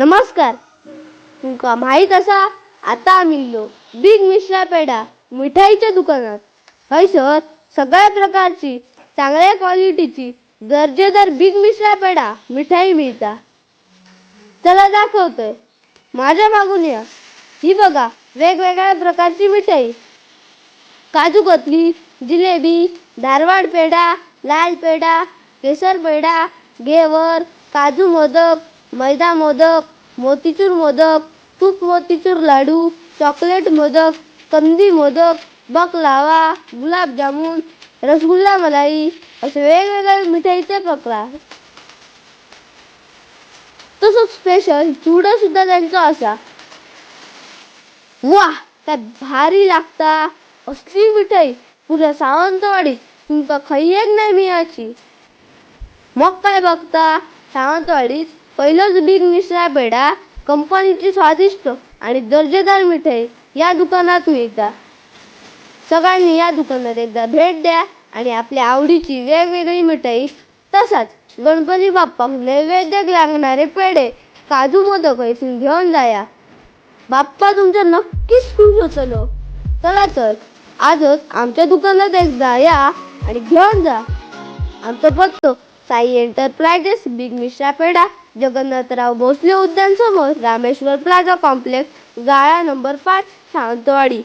नमस्कार. तुमका माहीत असा आता आम्ही बिग मिश्रा पेढा मिठाईच्या दुकानात. हयसर सगळ्या प्रकारची चांगल्या क्वालिटीची दर्जेदार बिग मिश्रा पेढा मिठाई मिळता. चला दाखवतोय. माझ्या मागून या. ही बघा वेगवेगळ्या प्रकारची मिठाई. काजू कतली जिलेबी धारवाड पेढा लाल पेढा केसर पेढा घेवर काजू मोदक मैदा मोदक मोतीचूर मोदक तूप मोतीचूर लाडू चॉकलेट मोदक कंदी मोदक बकलावा गुलाबजामुन रसगुल्ला मलाई असे वेगवेगळे मिठाईचे प्रकार तसंच स्पेशल चुडा सुद्धा त्यांचा असा. वा काय भारी लागता. असली मिठाई पुऱ्या सावंतवाडी तुमका खैयेक नाही मिळाची मग काय बघता सावंतवाडीत पहिलंच बिग मिश्रा पेढा कंपनीची स्वादिष्ट आणि दर्जेदार मिठाई या दुकानात मिळतात सगळ्यांनी या दुकानात एकदा भेट द्या आणि आपल्या आवडीची वेगवेगळी मिठाई तसाच गणपती बाप्पाक नैवेद्याक लागणारे पेढे काजू मोदक इथून घेऊन जाया. बाप्पा तुमच्या नक्कीच खुश होतलो. चला तर आजच आमच्या दुकानात एकदा या आणि घेऊन जा. आमचं पत्तो साई एंटरप्राइजेस बिग मिश्रा पेढा. जगन्नाथराव भोसले उद्यान समोर रामेश्वर प्लाझा कॉम्प्लेक्स गाळा नंबर पाच सावंतवाडी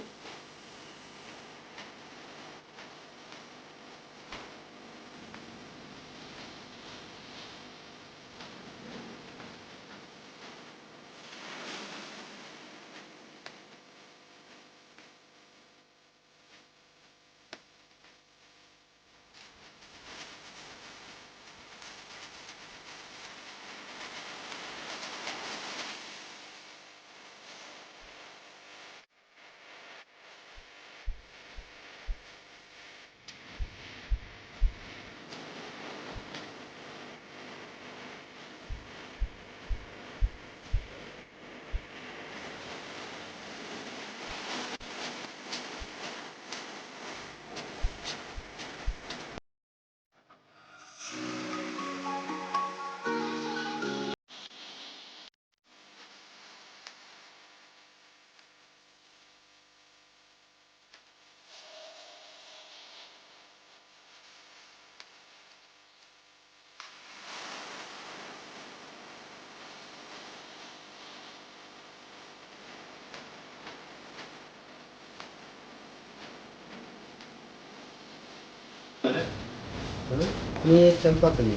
मी चंपाकली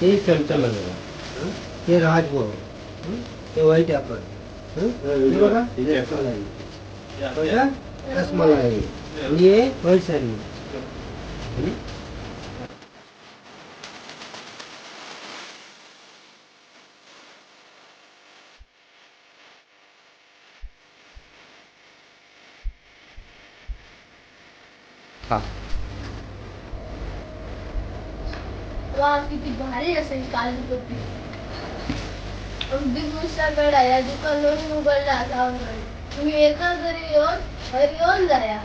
ते चमचमला ते राजभोग ते वाईट आपण. हं? रसमलाई. आणि वा किती भारी असेल काली टोपी बिग मिश्रा पेढा या दुकानावरून उघडला जाऊन तुम्ही एका घरी येऊन घरी येऊन जाया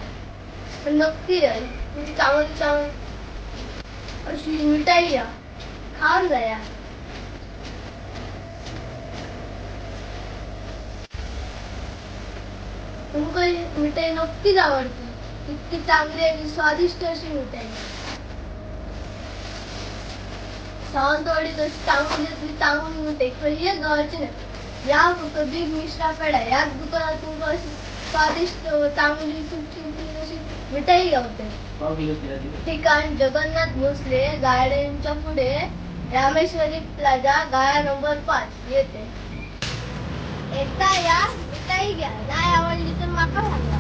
पण नक्की या. तुझी चांगली चांगली अशी मिठाई या. खाऊन जाया तुमका मिठाई नक्कीच आवडते. इतकी चांगली आणि स्वादिष्ट अशी मिठाई. सावंतवाडी तशी चांगली चांगली मिठाई खरी गावाची नाही. या फक्त बिग मिश्रा पेढा या दुकानात तुमका अशी स्वादिष्ट चांगली सुटसुटीत अशी मिठाई गावते ठिकाण जगन्नाथ भोसले गार्डनच्या पुढे रामेश्वरी प्लाझा गाळा नंबर पाच येते. एकदा या मिठाई घ्या. नाही आवडली तर माका सांगा